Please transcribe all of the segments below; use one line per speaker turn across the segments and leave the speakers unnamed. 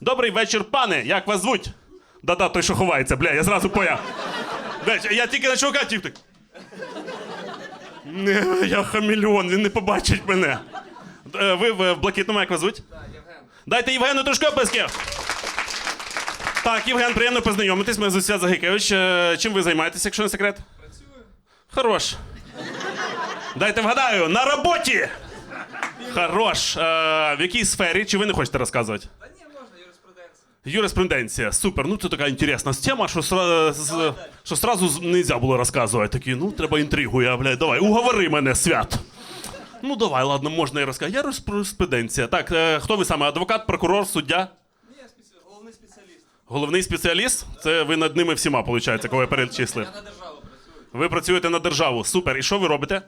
Добрий вечір, пане. Як вас звуть? Да-да, той, що ховається, бля, я зразу. Бля, я тільки на чувака тік. Не, я хамільон, він не побачить мене. Е, Ви в в блакитному, як вас звуть? Дайте Євгену трошки оплесків. Так, Євген, приємно познайомитись. Мене звуть Свят Загикевич. Е, Чим ви займаєтесь, якщо не секрет? Працюю. Хорош. Дайте вгадаю, на роботі! Хорош. Е, в якій сфері? Чи ви не хочете розказувати?
Юриспруденція.
Супер. Ну це така інтересна тема, що, сра... з... що сразу нельзя було розказувати. Такі, ну треба інтригу, я, блядь, давай, уговори мене, свят. Ну давай, ладно, можна і розказати. Юриспруденція. Так, е, хто ви саме? Адвокат, прокурор, суддя?
Ні, спеці... головний спеціаліст.
Головний спеціаліст? Це ви над ними всіма, виходить, кого я перечислив.
Я на державу працюю.
Ви працюєте на державу. Супер. І що ви робите?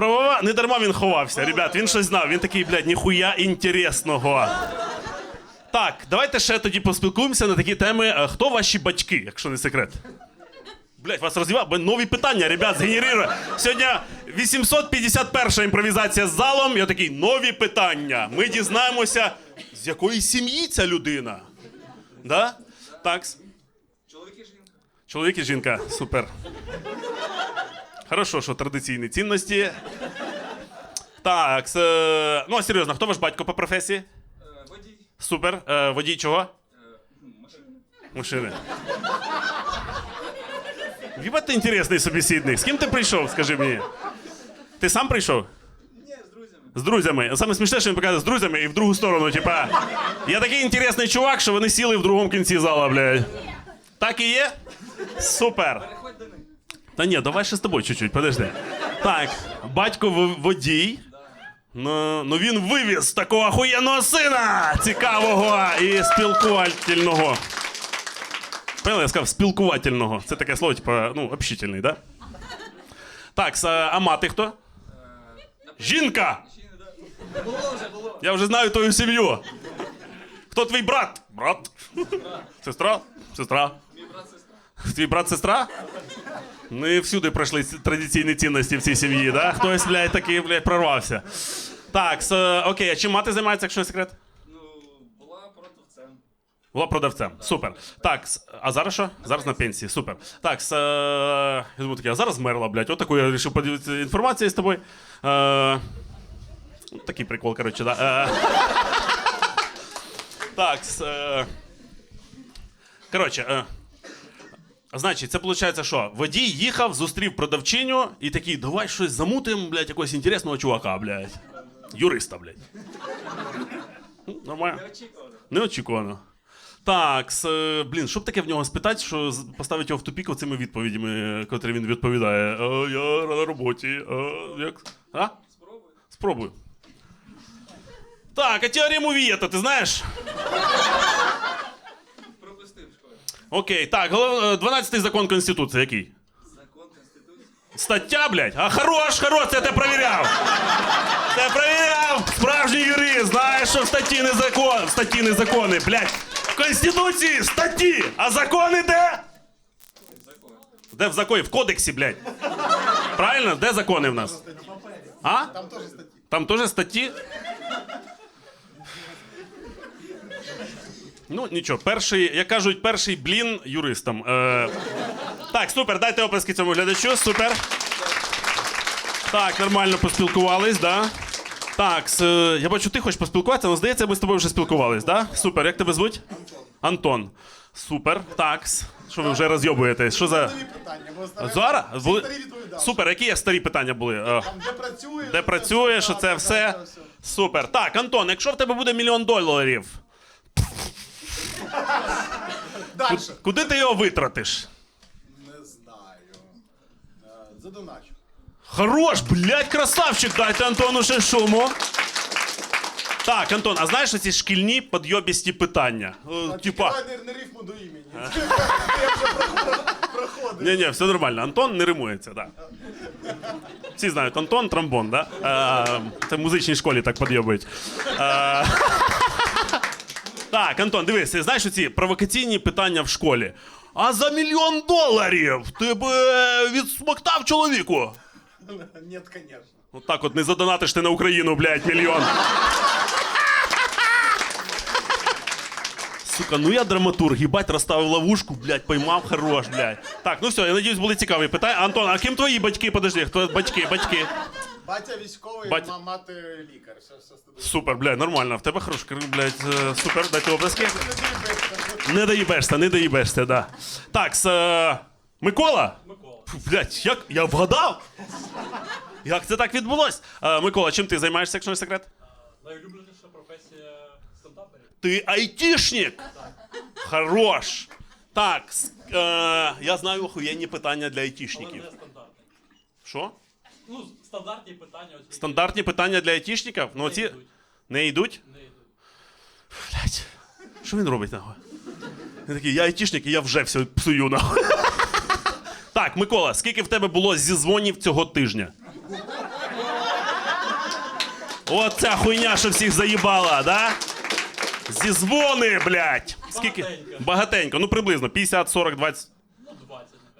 Правова, не дарма він ховався. Ребят, він щось знав. Він такий, блядь, ніхуя інтересного. Так, давайте ще тоді поспілкуємося на такі теми. Е, Хто ваші батьки, якщо не секрет? Блять, вас розвивав, бо нові питання, ребят, згенерує. Сьогодні 851 імпровізація з залом. Я такий, нові питання. Ми дізнаємося, з якої сім'ї ця людина. Да? Так.
Чоловік і жінка.
Чоловік і жінка, супер. Хорошо, що традиційні цінності. Так, с, е, ну а серйозно, хто ваш батько по професії?
Е, водій.
Супер. Е, водій чого?
Е, м.
Машини. Хіба ти інтересний собеседник. З ким ти прийшов, скажи мені? Ти сам прийшов?
Ні, з друзями.
З друзями. Саме смішне, що він показує з друзями і в другу сторону, типа. Я такий інтересний чувак, що вони сіли в другому кінці зала, блядь. Так і є? Супер. Та ні, давай ще з тобою чуть-чуть, подожди. Так, батько водій. Ну, ну він вивіз такого охуєнного сина! Цікавого і спілкувального. Поняли, я сказав спілкувательного. Це таке слово, типу, ну, общительний, да? Так, а мати хто? Жінка! Я вже знаю твою сім'ю. Хто твій брат? Брат. Сестра? Сестра.
Мій брат, сестра.
Твій брат, сестра? Не всюди пройшли традиційні цінності в цій сім'ї, да? Хтось, блядь, такий, блядь, прорвався. Так, с, окей, а чим мати займається, якщо не секрет?
Ну, була продавцем.
Була продавцем. Супер. Так, с- а зараз що? Зараз на пенсії. Супер. Так, с, е, я думаю, такий, а зараз змерла, блядь. Отаку я вирішив поділитися інформацією з тобою. Е, ну, такий прикол, коротше, да. Е, так, с, е, коротше, е, Значить, це виходить, що водій їхав, зустрів продавчиню і такий, давай щось замутим, блядь, якогось інтересного чувака, блядь. Юриста, блядь. Нормально.
Неочікувано.
Так, с, е, блін, що б таке в нього спитати, що поставить його в тупік цими відповідями, котрі він відповідає. «Е, я на роботі. е, як? А?
Спробуй.
Так, а теорему Вієта, ти знаєш? Окей, так, голов... е, 12-й закон Конституції, який?
Закон Конституції.
Стаття, блядь? А хорош, хорош, це ти провіряв. Це провіряв. Справжній юрист, знаєш, що в статті не закон. В статті не закони, блядь. В Конституції статті, а закони де?
Закон.
Де в законі? В кодексі, блядь. Правильно? Де закони в нас? А?
Там теж статті.
Там теж статті? Ну, нічого, перший, як кажуть, перший блін юристам. Е, так, супер, дайте оплески цьому глядачу, супер. Так, нормально поспілкувались, да? Так, с, е, я бачу, ти хочеш поспілкуватися, але здається, ми з тобою вже спілкувались, да? Супер, як тебе звуть? Антон. Антон. Супер. Так, с, що ви вже розйобуєтесь? Що за.
Нові питання, бо старе...
Зараз? Були...
старі.
Супер, які є старі питання були? Е,
Там, де працює,
де працюєш, оце все. Супер. Так, Антон, якщо в тебе буде мільйон доларів,
Дальше.
куди ти його витратиш?
Не знаю. Е, Задоначу.
Хорош, блядь, красавчик, дайте Антону ще шуму. Так, Антон, а знаєш ці шкільні підйобісті питання? Е, Типа.
Давай не, не рифму до імені. Я вже проход- проходив.
Ні, ні, все нормально. Антон не римується, так. Всі знають, Антон тромбон, да? Е, це в музичній школі так підйобують. Е, так, Антон, дивись, знаєш ці провокаційні питання в школі. А за мільйон доларів ти б е, відсмоктав чоловіку?
Ні, звісно.
От так от не задонатиш ти на Україну, блядь, мільйон. Сука, ну я драматург, їбать, розставив ловушку, блядь, поймав, хорош, блядь. Так, ну все, я надіюсь, були цікаві питання. Антон, а ким твої батьки? Подожди, хто батьки, батьки.
Батя військовий,
Бать-
ма- мати лікар. Все, все студент.
Супер, блядь, нормально. В тебе хорош, блядь, е, супер, дайте обласки. Не доїбешся, не доїбешся, да. Так, с, е, Микола?
Микола.
Блядь, як? Я вгадав? Як це так відбулось? Е, Микола, чим ти займаєшся, якщо не секрет?
Найулюбленіша професія стендаперів.
Ти айтішник! Хорош! Так, с- е, я знаю охуєнні питання для
Але
айтішників.
не стандартні.
Що?
Ну, стандартні питання. Ось які
Стандартні питання для айтішників? Ну,
не
ці
йдуть.
не йдуть?
Не йдуть.
Блять. Що він робить нахуй? Він такий, я айтішник, і я вже все псую нахуй. Так, Микола, скільки в тебе було зізвонів цього тижня? Оця хуйня, що всіх заїбала, да? Зізвони, блядь! Скільки?
Багатенько.
Багатенько, ну приблизно 50, 40, 20.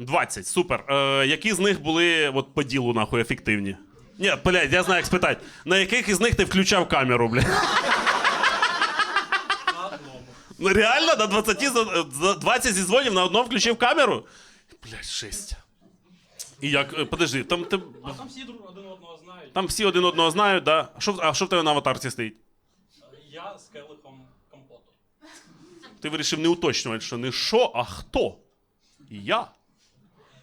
Ну, 20.
20, супер. Е, які з них були от, по ділу, нахуй, ефективні? Ні, блядь, я знаю, як спитати. На яких із них ти включав камеру, блядь?
На.
Ну реально, на 20, за- за 20 зізвонів на одному включив камеру? Блядь, жесть. І як, е, подожди, там, ти,
А там всі друг один одного знають.
там всі один одного знають, да? А що, в- а що в тебе на аватарці стоїть?
Я з келихом компоту.
Ти вирішив не уточнювати, що не що, а хто? Я.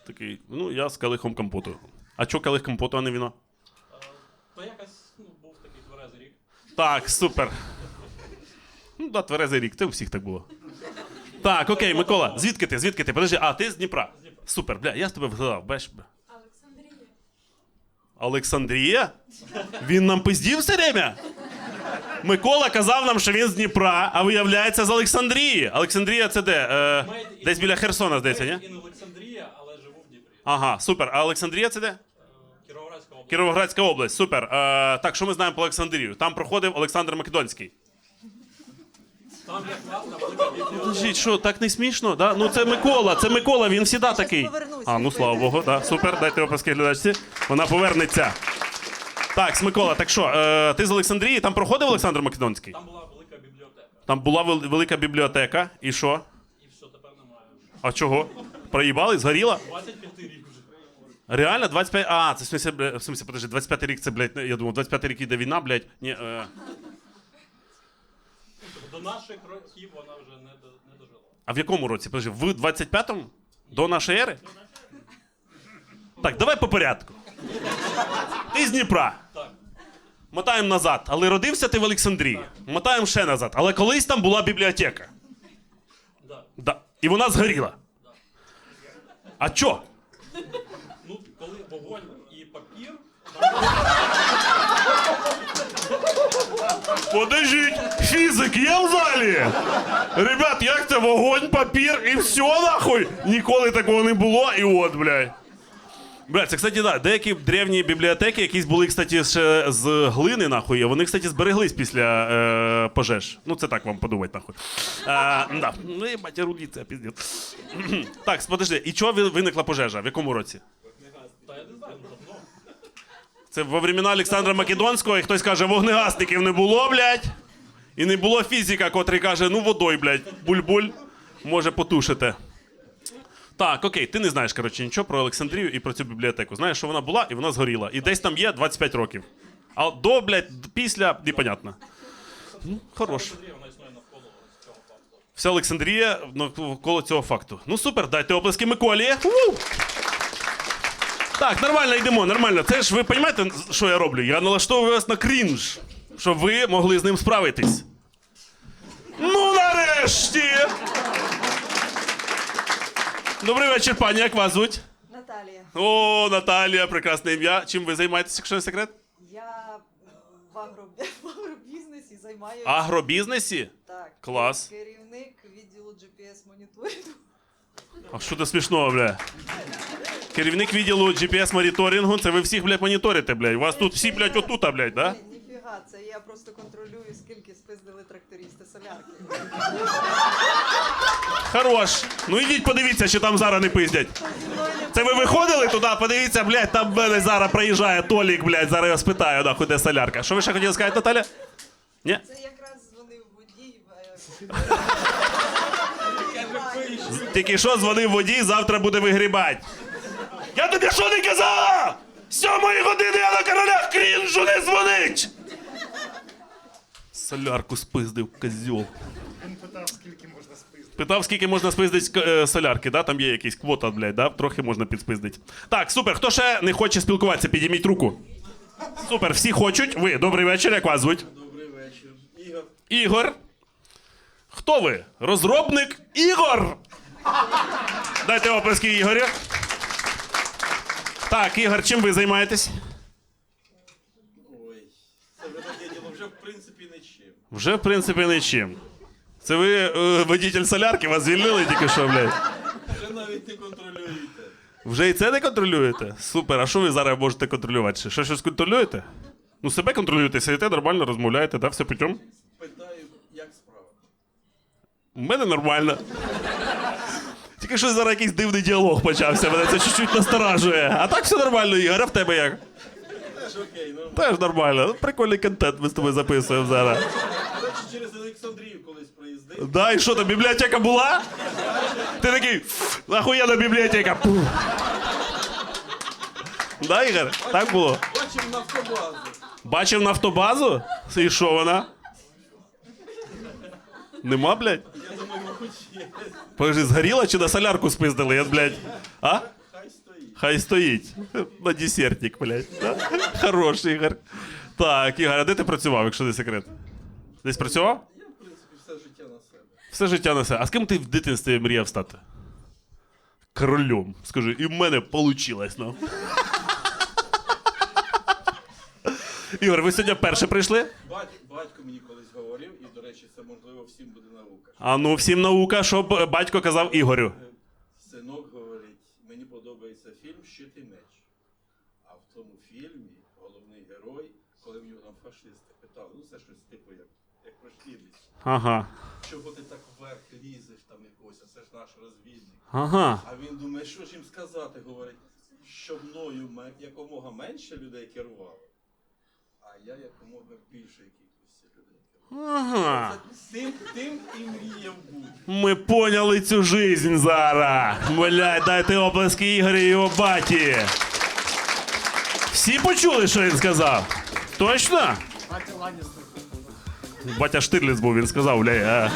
Такий, ну я з калихом компоту. А чо калих компоту, а не віно?
То якось ну, був такий тверезий рік.
Так, супер. Ну, да, тверезий рік, це у всіх так було. Так, окей, Микола, звідки ти? Звідки ти? Подожди, а ти з Дніпра? Супер, бля, я з тебе вгадав, бачиш. бля.
Олександрія.
Олександрія? Він нам пиздів все время? Микола казав нам, що він з Дніпра, а виявляється з Олександрії. Олександрія це де? Е, десь біля Херсона, здається, ні?
Олександрія, але живу в Дніпрі.
Ага, супер. А Олександрія це де?
Кіровоградська область.
Кіровоградська область, супер. Е, так, що ми знаємо про Олександрію? Там проходив Олександр Македонський.
Там.
Подождіть, що, так не смішно? Да? Ну це Микола, це Микола, він завжди такий.
повернуся.
А, ну слава Богу, да, супер, дайте описки глядачці. Вона повернеться. Так, Микола, так що, е, ти з Олександрії, там проходив Олександр Македонський?
Там була велика бібліотека.
Там була вел- велика бібліотека, і що?
І все, тепер немає.
А чого? Проїбали, згоріла?
25 рік вже.
Реально, 25. А, це в смысле, бля, в смысле, подожди, 25 рік це, блядь, я думав, 25 рік іде війна, блядь. Ні, е,
До наших років вона вже не, до, не дожила.
а в якому році? Подожди, в 25-му? До нашої ери? Так, давай по порядку. Ти з Дніпра.
Так.
Мотаємо назад. Але родився ти в Олександрії. Мотаємо ще назад. Але колись там була бібліотека.
Да.
Да. І вона згоріла. А чо?
Ну, коли вогонь і папір,
Подождіть, фізик є в залі? Ребят, як це вогонь, папір і все нахуй? Ніколи такого не було, і от, блядь. Блядь, це, кстати, да, деякі древні бібліотеки, якісь були, кстати, ще з глини, нахуй, вони, кстати, збереглись після е, пожеж. Ну, це так вам подумать, нахуй. Е, да. Ну, їбать, руліться, піздець. так, подожди, і чого ви- виникла пожежа? В якому році?
та я не знаю.
Це во времена Олександра Македонського, і хтось каже, вогнегасників не було, блядь. І не було фізика, котрий каже, ну водой, блядь, буль-буль, може потушити. Так, окей, ти не знаєш, коротше, нічого про Олександрію і про цю бібліотеку. Знаєш, що вона була і вона згоріла. І десь там є 25 років. А до, блядь, після непонятно. Ну, хорош. Вся Олександрія навколо цього факту. Ну супер, дайте оплески Миколі. Так, нормально йдемо, нормально. Це ж ви розумієте, що я роблю? Я налаштовую вас на крінж, щоб ви могли з ним справитись. Ну, нарешті! Добрий вечір, пані, як вас звуть?
Наталія.
О, Наталія, прекрасне ім'я. Чим ви займаєтеся, якщо не секрет?
Я в, агро... в агробізнесі займаюся.
Агробізнесі?
Так.
Клас.
Керівник відділу GPS моніторингу.
А що це смішного, бля? Керівник відділу GPS моніторингу, це ви всіх, блядь, моніторите, блядь. У вас тут всі, блядь, отута, блядь, да?
Ні, я просто контролюю, скільки спиздили трактористи солярки.
Хорош. Ну ідіть подивіться, чи там зараз не пиздять. Це ви виходили туди, подивіться, блядь, там в мене зараз проїжджає Толік, блядь, зараз я спитаю, нахуй, де солярка. Що ви ще хотіли сказати, Наталя? Ні?
Це якраз дзвонив водій. е,
Тільки що дзвонив водій, завтра буде вигрібати. Я тобі що не казала? Сьомої години я на королях крінжу не дзвонить! Солярку спиздив, козьол.
Він питав, скільки можна спиздити.
Питав, скільки можна спиздити е, солярки, да? Там є якийсь квота, блядь, да? трохи можна підспиздити. Так, супер. Хто ще не хоче спілкуватися, підійміть руку. Супер, всі хочуть. Ви, добрий вечір, як вас звуть?
Добрий вечір. Ігор.
Ігор. Хто ви? Розробник Ігор. Дайте оплески Ігорю. Так, Ігор, чим ви займаєтесь?
Ой. Це вже в принципі нічим.
Вже, в принципі, нічим. Це ви е, водитель солярки, вас звільнили тільки що, блядь.
Вже навіть не контролюєте.
Вже і це не контролюєте? Супер. А що ви зараз можете контролювати? ще? Що щось контролюєте? Ну, себе контролюєте, сидите нормально, розмовляєте, да, все путем?
Питаю, як справа?
У мене нормально. Тільки що зараз якийсь дивний діалог почався, мене це чуть-чуть насторажує. А так все нормально, Ігор, а в тебе як?
Теж окей, ну.
Теж нормально. Прикольний контент ми з тобою записуємо зараз.
Через Олександрію колись проїздив.
Да, і що там, бібліотека була? Ти такий, нахуєна бібліотека. Пух. Да, Ігор? Так було?
Бачив нафтобазу.
Бачив нафтобазу? І що вона? Нема, блядь?
Я думаю, мабуть, є.
Подожди, згоріла чи на солярку спиздили? Я, блядь. А?
Хай стоїть.
На десертик, блядь. Да? Хороший, Ігор. Так, Ігор, а де ти працював, якщо не секрет? Десь працював?
Я, в принципі, все життя на себе.
Все життя на себе. А з ким ти в дитинстві мріяв стати? Королем. Скажи, і в мене вийшло. Ну. Ігор, ви сьогодні вперше прийшли?
Бать, батько мені колись говорив, і, до речі, це можливо всім буде наука.
А ну, всім наука, щоб е, батько казав Ігорю.
Синок говорить, мені подобається фільм Щит і меч. А в тому фільмі головний герой, коли в нього там фашисти питали, ну це щось типу як, як про Штірліц.
Ага.
Чого ти так вверх лізеш там якось, а це ж наш розвідник.
Ага.
А він думає, що ж їм сказати, говорить, що мною якомога менше людей керувало, а я якомога більше керував.
Ага.
Тим, тим і мріяв бути.
Ми поняли цю жизнь зараз. Блядь, дайте оплески Ігорі і його баті. Всі почули, що він сказав? Точно?
Батя Ланістер.
Батя Штирліц був, він сказав, бля.